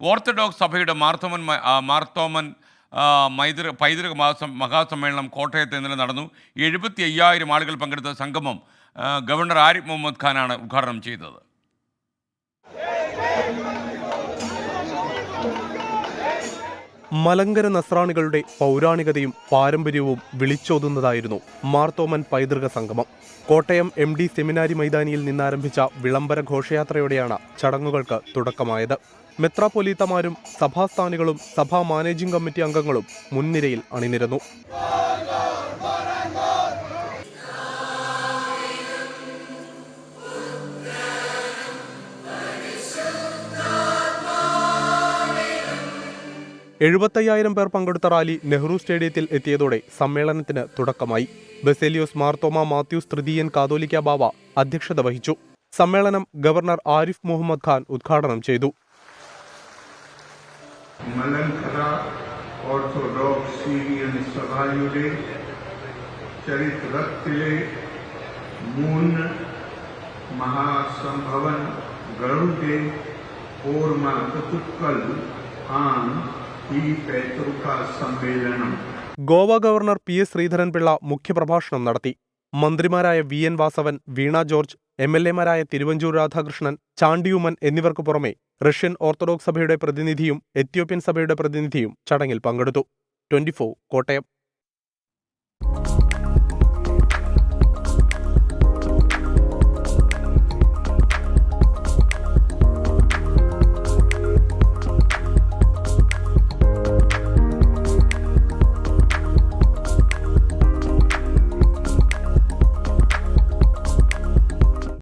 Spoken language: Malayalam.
ഓർത്തഡോക്സ് സഭയുടെ മാർത്തോമൻ മാർത്തോമൻ മൈതൃ പൈതൃക മഹാസമ്മേളനം കോട്ടയത്ത് ഇന്നലെ നടന്നു. എഴുപത്തി അയ്യായിരം ആളുകൾ പങ്കെടുത്ത സംഗമം ഗവർണർ ആരിഫ് മുഹമ്മദ് ഖാനാണ് ഉദ്ഘാടനം ചെയ്തത്. മലങ്കര നസ്രാണികളുടെ പൗരാണികതയും പാരമ്പര്യവും വിളിച്ചോതുന്നതായിരുന്നു മാർത്തോമൻ പൈതൃക സംഗമം. കോട്ടയം എം ഡി സെമിനാരി മൈതാനിയിൽ നിന്നാരംഭിച്ച വിളംബര ഘോഷയാത്രയോടെയാണ് ചടങ്ങുകൾക്ക് തുടക്കമായത്. മെത്രാപ്പൊലീത്തമാരും സഭാസ്ഥാനികളും സഭാ മാനേജിംഗ് കമ്മിറ്റി അംഗങ്ങളും മുൻനിരയിൽ അണിനിരന്നു. എഴുപത്തയ്യായിരം പേർ പങ്കെടുത്ത റാലി നെഹ്റു സ്റ്റേഡിയത്തിൽ എത്തിയതോടെ സമ്മേളനത്തിന് തുടക്കമായി. ബസേലിയോസ് മാർത്തോമ മാത്യൂസ് തൃതീയൻ കാതോലിക്ക ബാവ അധ്യക്ഷത വഹിച്ചു. സമ്മേളനം ഗവർണർ ആരിഫ് മുഹമ്മദ് ഖാൻ ഉദ്ഘാടനം ചെയ്തു. ചരിത്രത്തിലെ മൂന്ന് മഹാസംഭവങ്ങളുടെ ഓർമ്മ ആണ് ഈ സമ്മേളനം. Goa governor P S Sreedharan Pillai മുഖ്യപ്രഭാഷണം നടത്തി. മന്ത്രിമാരായ V N Vasavan Veena George M L എമാരായ Thiruvanchoor Radhakrishnan ചാണ്ടിയുമൻ എന്നിവർക്ക് പുറമെ റഷ്യൻ ഓർത്തഡോക്സ് സഭയുടെ പ്രതിനിധിയും എത്യോപ്യൻ സഭയുടെ പ്രതിനിധിയും ചടങ്ങിൽ പങ്കെടുത്തു. ട്വന്റി കോട്ടയം.